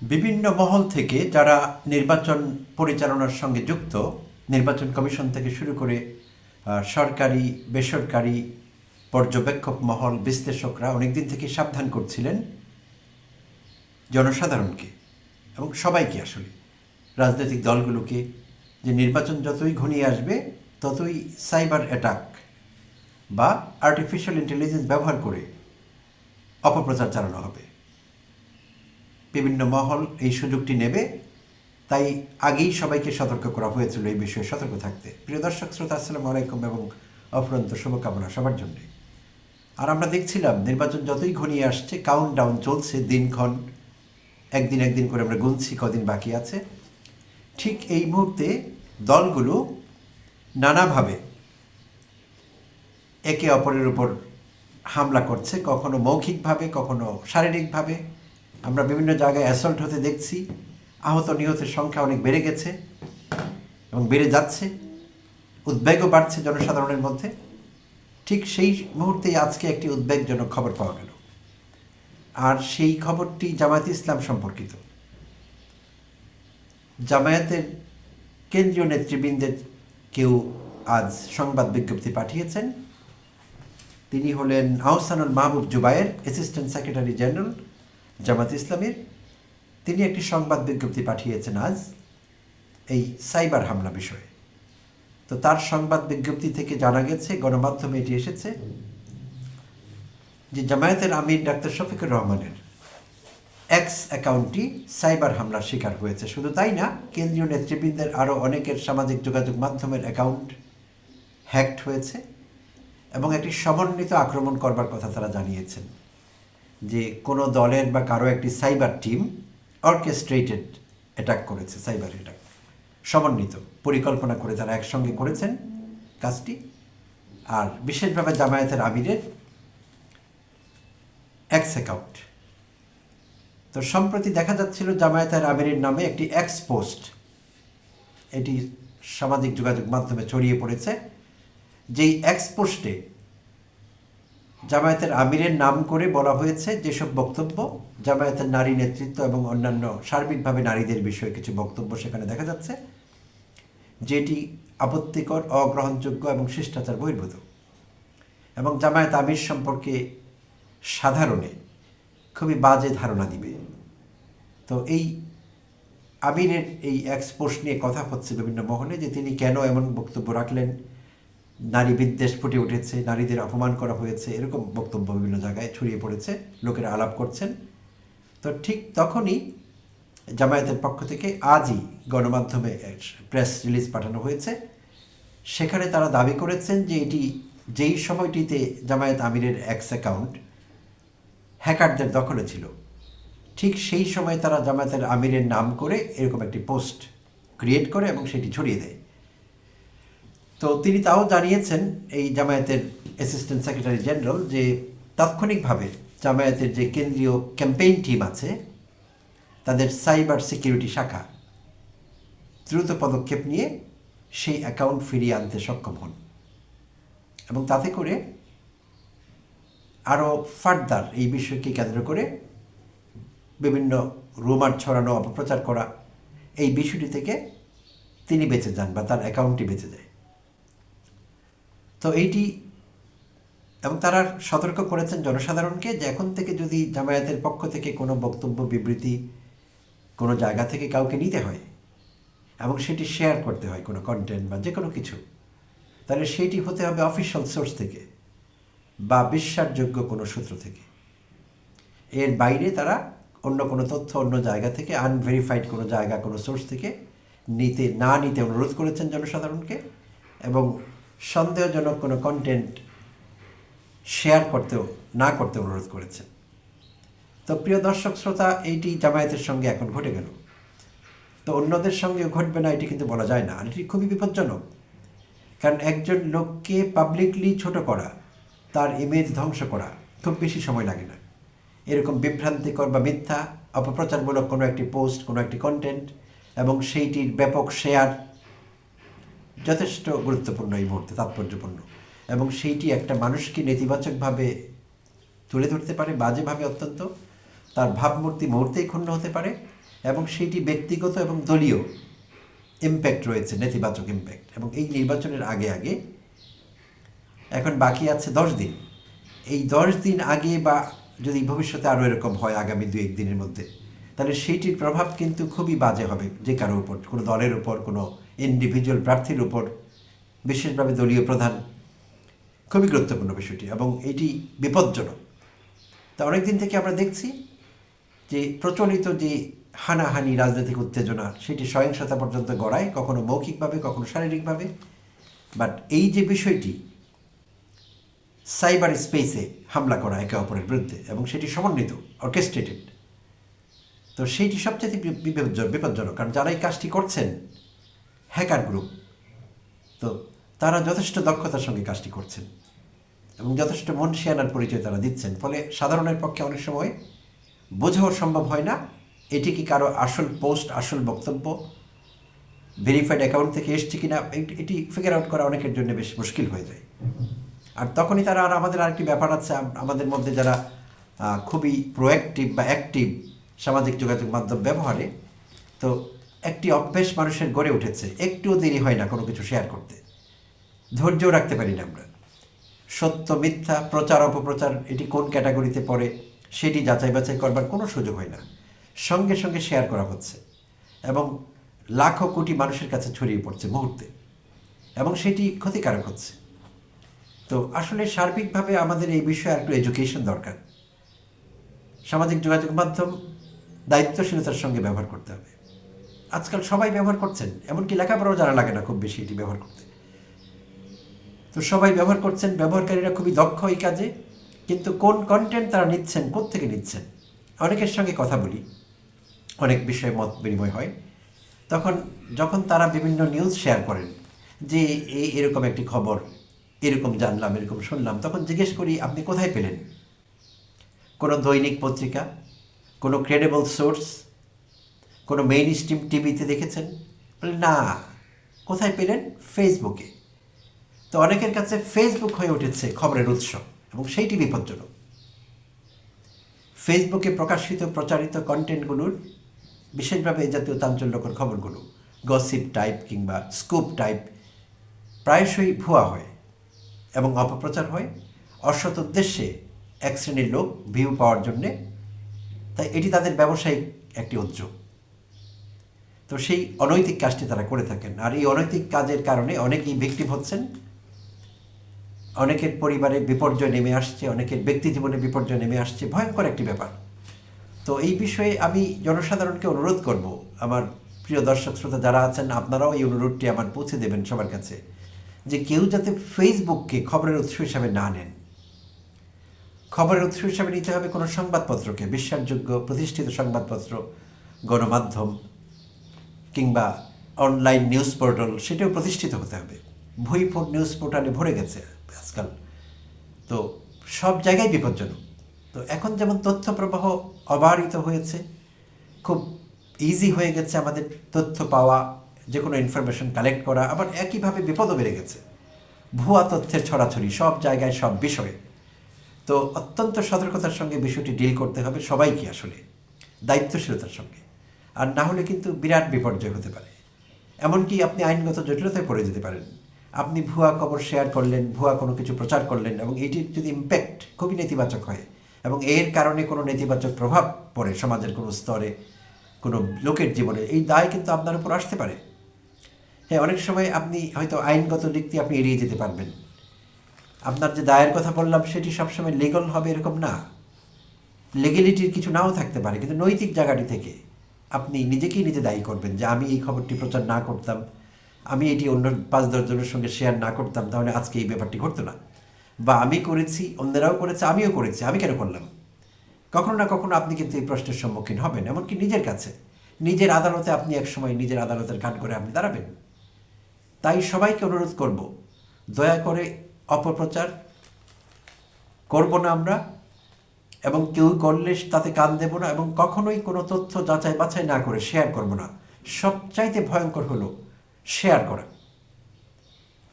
বিভিন্ন মহল থেকে যারা নির্বাচন পরিচালনার সঙ্গে যুক্ত, নির্বাচন কমিশন থেকে শুরু করে সরকারি, বেসরকারি পর্যবেক্ষক মহল বিশ্লেষকরা অনেকদিন থেকে সাবধান করছিলেন জনসাধারণকে এবং সবাইকে আসলে। রাজনৈতিক দলগুলোকে যে নির্বাচন যতই ঘনিয়ে আসবে, ততই সাইবার অ্যাটাক বা আর্টিফিশিয়াল ইন্টেলিজেন্স ব্যবহার করে অপপ্রচার চালানো হবে। বিভিন্ন মহল এই সুযোগটি নেবে। তাই আগেই সবাইকে সতর্ক করা হয়েছিল এই বিষয়ে সতর্ক থাকতে। প্রিয় দর্শক, শ্রোতা, আসসালামু আলাইকুম এবং অফুরন্ত শুভকামনা সবার জন্যে। আর আমরা দেখছিলাম, নির্বাচন যতই ঘনিয়ে আসছে কাউন্ট ডাউন চলছে দিনক্ষণ। একদিন একদিন করে আমরা গুনছি কদিন বাকি আছে। ঠিক এই মুহূর্তে দলগুলো নানাভাবে একে অপরের উপর হামলা করছে, কখনো মৌখিকভাবে, কখনো শারীরিকভাবে। আমরা বিভিন্ন জায়গায় অ্যাসল্ট হতে দেখছি। আহত নিহতের সংখ্যা অনেক বেড়ে গেছে এবং বেড়ে যাচ্ছে। উদ্বেগও বাড়ছে জনসাধারণের মধ্যে। ঠিক সেই মুহূর্তেই আজকে একটি উদ্বেগজনক খবর পাওয়া গেল। আর সেই খবরটি জামায়াত ইসলাম সম্পর্কিত। জামায়াতের কেন্দ্রীয় নেতৃবৃন্দের কেউ আজ সংবাদ বিজ্ঞপ্তি পাঠিয়েছেন। তিনি হলেন Ahsanul Mahbub Zubair, assistant secretary general. Jamaat ইসলামের, তিনি একটি সংবাদ বিজ্ঞপ্তি পাঠিয়েছেন আজ এই সাইবার হামলা বিষয়ে। তো তার সংবাদ বিজ্ঞপ্তি থেকে জানা গেছে, গণমাধ্যমে এটি এসেছে, যে জামায়াতের আমির ডাক্তার শফিকুর রহমানের এক্স অ্যাকাউন্টটি সাইবার হামলার শিকার হয়েছে। শুধু তাই না, কেন্দ্রীয় নেতৃবৃন্দের আরও অনেকের সামাজিক যোগাযোগ মাধ্যমের অ্যাকাউন্ট হ্যাকড হয়েছে এবং একটি সমন্বিত আক্রমণ করবার কথা তারা জানিয়েছেন। যে কোনো দলের বা কারও একটি সাইবার টিম অর্কেস্ট্রেটেড অ্যাটাক করেছে, সাইবার অ্যাটাক। সমন্বিত, পরিকল্পনা করে তারা একসঙ্গে করেছেন কাজটি। আর বিশেষভাবে জামায়াতের আমিরের এক্স অ্যাকাউন্ট তো সম্প্রতি দেখা যাচ্ছিল জামায়াতের আমিরের নামে একটি এক্স পোস্ট এটি সামাজিক যোগাযোগ মাধ্যমে ছড়িয়ে পড়েছে। যেই এক্স পোস্টে জামায়াতের আমিরের নাম করে বলা হয়েছে যেসব বক্তব্য, জামায়াতের নারী নেতৃত্ব এবং অন্যান্য সার্বিকভাবে নারীদের বিষয়ে কিছু বক্তব্য সেখানে দেখা যাচ্ছে, যেটি আপত্তিকর, অগ্রহণযোগ্য এবং শিষ্টাচার বহির্ভূত। এবং জামায়াত আমির সম্পর্কে সাধারণে খুবই বাজে ধারণা দিবে। তো এই আমিরের এই এক্সপোর্স নিয়ে কথা হচ্ছে বিভিন্ন মহলে যে তিনি কেন এমন বক্তব্য রাখলেন নারী বিদ্বেষ ফুটে উঠেছে, নারীদের অপমান করা হয়েছে, এরকম বক্তব্য বিভিন্ন জায়গায় ছড়িয়ে পড়েছে, লোকেরা আলাপ করছেন। তো ঠিক তখনই জামায়াতের পক্ষ থেকে আজই গণমাধ্যমে প্রেস রিলিজ পাঠানো হয়েছে। সেখানে তারা দাবি করেছেন যে এটি যেই সময়টিতে জামায়াত আমিরের এক্স অ্যাকাউন্ট হ্যাকারদের দখলে ছিল, ঠিক সেই সময় তারা জামায়াতের আমিরের নাম করে এরকম একটি পোস্ট ক্রিয়েট করে এবং সেটি ছড়িয়ে দেয়। তো তিনি তাও জানিয়েছেন এই জামায়াতের অ্যাসিস্ট্যান্ট সেক্রেটারি জেনারেল যে তাৎক্ষণিকভাবে জামায়াতের যে কেন্দ্রীয় ক্যাম্পেইন টিম আছে, তাদের সাইবার সিকিউরিটি শাখা দ্রুত পদক্ষেপ নিয়ে সেই অ্যাকাউন্ট ফিরিয়ে আনতে সক্ষম হন। এবং তাতে করে আরও ফার্দার এই বিষয়কে কেন্দ্র করে বিভিন্ন রুমার ছড়ানো, অপপ্রচার করা, এই বিষয়টি থেকে তিনি বেঁচে যান বা তার অ্যাকাউন্টটি বেঁচে যায়। তো এইটি এবং তারা সতর্ক করেছেন জনসাধারণকে যে এখন থেকে যদি জামায়াতের পক্ষ থেকে কোনো বক্তব্য, বিবৃতি কোনো জায়গা থেকে কাউকে নিতে হয় এবং সেটি শেয়ার করতে হয় কোনো কন্টেন্ট বা যে কোনো কিছু, তাহলে সেটি হতে হবে অফিসিয়াল সোর্স থেকে বা বিশ্বাসযোগ্য কোনো সূত্র থেকে। এর বাইরে তারা অন্য কোনো তথ্য অন্য জায়গা থেকে আনভেরিফাইড কোনো জায়গা কোনো সোর্স থেকে নিতে, না নিতে অনুরোধ করেছেন জনসাধারণকে এবং সন্দেহজনক কোনো কন্টেন্ট শেয়ার করতেও, না করতে অনুরোধ করেছে। তো প্রিয় দর্শক শ্রোতা, এইটি জামায়াতের সঙ্গে এখন ঘটে গেল। তো অন্যদের সঙ্গেও ঘটবে না, এটি কিন্তু বলা যায় না। আর এটি খুবই বিপজ্জনক। কারণ একজন লোককে পাবলিকলি ছোট করা, তার ইমেজ ধ্বংস করা খুব বেশি সময় লাগে না। এরকম বিভ্রান্তিকর বা মিথ্যা, অপপ্রচারমূলক কোনো একটি পোস্ট কোনো একটি কন্টেন্ট এবং সেইটির ব্যাপক শেয়ার যথেষ্ট গুরুত্বপূর্ণ এই মুহূর্তে, তাৎপর্যপূর্ণ। এবং সেইটি একটা মানুষকে নেতিবাচকভাবে তুলে ধরতে পারে, বাজেভাবে অত্যন্ত। তার ভাবমূর্তি মুহূর্তেই ক্ষুণ্ণ হতে পারে এবং সেইটি ব্যক্তিগত এবং দলীয় ইম্প্যাক্ট রয়েছে, নেতিবাচক ইম্প্যাক্ট এবং এই নির্বাচনের আগে আগে, এখন বাকি আছে দশ দিন। এই দশ দিন আগে বা যদি ভবিষ্যতে আরও এরকম হয় আগামী দু এক দিনের মধ্যে, তাহলে সেইটির প্রভাব কিন্তু খুবই বাজে হবে যে কারও উপর, কোনো দলের উপর, কোনো ইন্ডিভিজুয়াল প্রার্থীর উপর বিশেষভাবে দলীয় প্রধান খুবই গুরুত্বপূর্ণ বিষয়টি এবং এটি বিপজ্জনক। তা অনেক দিন থেকে আমরা দেখছি যে প্রচলিত যে হানাহানি, রাজনৈতিক উত্তেজনা, সেটি সহিংসতা পর্যন্ত গড়ায়, কখনো মৌখিকভাবে, কখনো শারীরিকভাবে। বাট এই যে বিষয়টি, সাইবার স্পেসে হামলা করা একে অপরের বিরুদ্ধে এবং সেটি সমন্বিত অর্কেস্ট্রেটেড তো সেইটি সবচেয়ে বি- বিপজ্জ- বিপজ্জনক। কারণ যারা এই কাজটি করছেন হ্যাকার গ্রুপ। তো তারা যথেষ্ট দক্ষতার সঙ্গে কাজটি করছেন এবং যথেষ্ট মন শিয়ানার পরিচয় তারা দিচ্ছেন। ফলে সাধারণের পক্ষে অনেক সময় বোঝাও সম্ভব হয় না। এটি কি কারও আসল পোস্ট, আসল বক্তব্য ভেরিফাইড অ্যাকাউন্ট থেকে এসছে কিনা, এটি- এটি ফিগার আউট করা অনেকের জন্য বেশ মুশকিল হয়ে যায়। আর তখনই তারা আর আমাদের আরেকটি ব্যাপার আছে আমাদের মধ্যে যারা খুবই প্রোঅ্যাক্টিভ বা অ্যাক্টিভ সামাজিক যোগাযোগ মাধ্যম ব্যবহারে, তো একটি অভ্যেস মানুষের গড়ে উঠেছে। একটুও দেরি হয় না কোনো কিছু শেয়ার করতে। ধৈর্য রাখতে পারি না আমরা। সত্য, মিথ্যা, প্রচার, অপপ্রচার, এটি কোন ক্যাটাগরিতে পড়ে, সেটি যাচাই বাছাই করবার কোনো সুযোগ হয় না। সঙ্গে সঙ্গে শেয়ার করা হচ্ছে এবং লাখো কোটি মানুষের কাছে ছড়িয়ে পড়ছে মুহূর্তে এবং সেটি ক্ষতিকারক হচ্ছে। তো আসলে সার্বিকভাবে আমাদের এই বিষয়ে একটু এডুকেশন দরকার। সামাজিক যোগাযোগ মাধ্যম দায়িত্বশীলতার সঙ্গে ব্যবহার করতে হবে। আজকাল সবাই ব্যবহার করছেন, এমনকি লেখাপড়াও যারা লাগে না খুব বেশি এটি ব্যবহার করতে। তো সবাই ব্যবহার করছেন, ব্যবহারকারীরা খুবই দক্ষ এই কাজে, কিন্তু কোন কন্টেন্ট তারা নিচ্ছেন থেকে নিচ্ছেন? অনেকের সঙ্গে কথা বলি, অনেক বিষয়ে মত বিনিময় হয়। তখন যখন তারা বিভিন্ন নিউজ শেয়ার করেন, যে এই এরকম একটি খবর, এরকম জানলাম, এরকম শুনলাম, তখন জিজ্ঞেস করি, আপনি কোথায় পেলেন? কোনো দৈনিক পত্রিকা, কোনো ক্রেডেবল সোর্স কোনো মেইন স্ট্রিম টিভিতে দেখেছেন? বলে, না, কোথায় পেলেন? ফেসবুকে তো অনেকের কাছে ফেসবুক হয়ে উঠেছে খবরের উৎস এবং সেইটি বিপজ্জনক ফেসবুকে প্রকাশিত, প্রচারিত কন্টেন্টগুলোর বিশেষভাবে এই জাতীয় চাঞ্চল্যকর খবরগুলো গসিপ টাইপ কিংবা স্কুপ টাইপ প্রায়শই ভুয়া হয় এবং অপপ্রচার হয়, অসৎ উদ্দেশ্যে এক শ্রেণির লোক ভিউ পাওয়ার জন্যে। তাই এটি তাদের ব্যবসায়িক একটি উদ্যোগ তো সেই অনৈতিক কাজটি তারা করে থাকেন। আর এই অনৈতিক কাজের কারণে অনেকেই ভিক্টিম হচ্ছেন। অনেকের পরিবারে বিপর্যয় নেমে আসছে, অনেকের ব্যক্তি জীবনে বিপর্যয় নেমে আসছে। ভয়ঙ্কর একটি ব্যাপার। তো এই বিষয়ে আমি জনসাধারণকে অনুরোধ করব, আমার প্রিয় দর্শক শ্রোতা যারা আছেন, আপনারাও এই অনুরোধটি আমার পৌঁছে দেবেন সবার কাছে, যে কেউ যাতে ফেসবুককে খবরের উৎস হিসাবে না নেন। খবরের উৎস হিসাবে নিতে হবে কোনো সংবাদপত্রকে, বিশ্বাসযোগ্য প্রতিষ্ঠিত সংবাদপত্র, গণমাধ্যম কিংবা অনলাইন নিউজ পোর্টাল সেটাও প্রতিষ্ঠিত হতে হবে। ভুইফোর নিউজ পোর্টালে ভরে গেছে আজকাল। তো সব জায়গায় বিপজ্জনক। তো এখন যেমন তথ্য প্রবাহ অবারিত হয়েছে, খুব ইজি হয়ে গেছে আমাদের তথ্য পাওয়া যে কোনো ইনফরমেশন কালেক্ট করা, আবার একইভাবে বিপদও বেড়ে গেছে। ভুয়া তথ্যের ছড়াছড়ি সব জায়গায় সব বিষয়ে। তো অত্যন্ত সতর্কতার সঙ্গে বিষয়টি ডিল করতে হবে সবাইকে আসলে, দায়িত্বশীলতার সঙ্গে। আর না হলে কিন্তু বিরাট বিপর্যয় হতে পারে। এমনকি আপনি আইনগত জটিলতায় পড়ে যেতে পারেন। আপনি ভুয়া খবর শেয়ার করলেন, ভুয়া কোনো কিছু প্রচার করলেন এবং এটির যদি ইম্প্যাক্ট খুবই নেতিবাচক হয় এবং এর কারণে কোনো নেতিবাচক প্রভাব পড়ে সমাজের কোনো স্তরে, কোনো লোকের জীবনে, এই দায় কিন্তু আপনার উপর আসতে পারে। হ্যাঁ অনেক সময় আপনি হয়তো আইনগত দিক দিয়ে আপনি এড়িয়ে যেতে পারবেন। আপনার যে দায়ের কথা বললাম, সেটি সবসময় লিগল হবে এরকম না। লিগেলিটির কিছু নাও থাকতে পারে, কিন্তু নৈতিক জায়গাটি থেকে আপনি নিজেকেই নিজে দায়ী করবেন যে আমি এই খবরটি প্রচার না করতাম, আমি এটি অন্য পাঁচ দশজনের সঙ্গে শেয়ার না করতাম, তাহলে আজকে এই ব্যাপারটি ঘটতো না। বা আমি করেছি, অন্যরাও করেছে, আমিও করেছি, আমি কেন করলাম? কখনো না কখনো আপনি কিন্তু এই প্রশ্নের সম্মুখীন হবেন, এমনকি নিজের কাছে। নিজের আদালতে আপনি একসময় নিজের আদালতের কাঠ করে আপনি দাঁড়াবেন। তাই সবাইকে অনুরোধ করব, দয়া করে অপপ্রচার করব না আমরা এবং কেউ করলে তাতে কান দেব না এবং কখনোই কোনো তথ্য যাচাই বাছাই না করে শেয়ার করব না। সবচাইতে ভয়ঙ্কর হলো শেয়ার করা।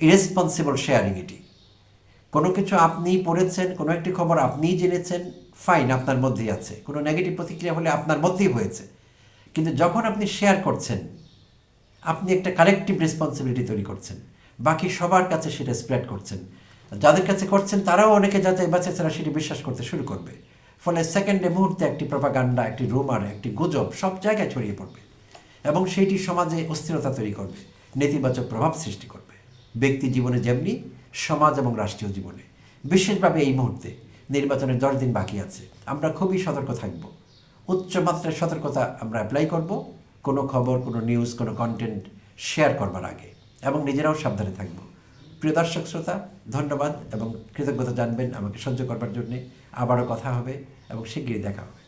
ইরেসপন্সিবল শেয়ারিং এটি। কোনো কিছু আপনিই পড়েছেন, কোনো একটি খবর আপনিই জেনেছেন ফাইন আপনার মধ্যেই আছে। কোনো নেগেটিভ প্রতিক্রিয়া হলে আপনার মধ্যেই হয়েছে। কিন্তু যখন আপনি শেয়ার করছেন, আপনি একটা কালেকটিভ রেসপন্সিবিলিটি তৈরি করছেন। বাকি সবার কাছে সেটা স্প্রেড করছেন। যাদের কাছে করছেন, তারাও অনেকে যাতে বাঁচে তারা সেটি বিশ্বাস করতে শুরু করবে। ফলে সেকেন্ডে মুহূর্তে একটি প্রপাগান্ডা একটি রুমার একটি গুজব সব জায়গায় ছড়িয়ে পড়বে এবং সেইটি সমাজে অস্থিরতা তৈরি করবে, নেতিবাচক প্রভাব সৃষ্টি করবে। ব্যক্তি জীবনে যেমনি, সমাজ এবং রাষ্ট্রীয় জীবনে। বিশেষভাবে এই মুহূর্তে নির্বাচনের দশ দিন বাকি আছে। আমরা খুবই সতর্ক থাকব। উচ্চ মাত্রার সতর্কতা আমরা অ্যাপ্লাই করব। কোনো খবর, কোনো নিউজ কোনো কন্টেন্ট শেয়ার করবার আগে এবং নিজেরাও সাবধানে থাকব। প্রিয় দর্শক, শ্রোতা, ধন্যবাদ এবং কৃতজ্ঞতা জানবেন আমাকে সহ্য করবার জন্যে। আবারও কথা হবে এবং শিগগিরই দেখা হবে।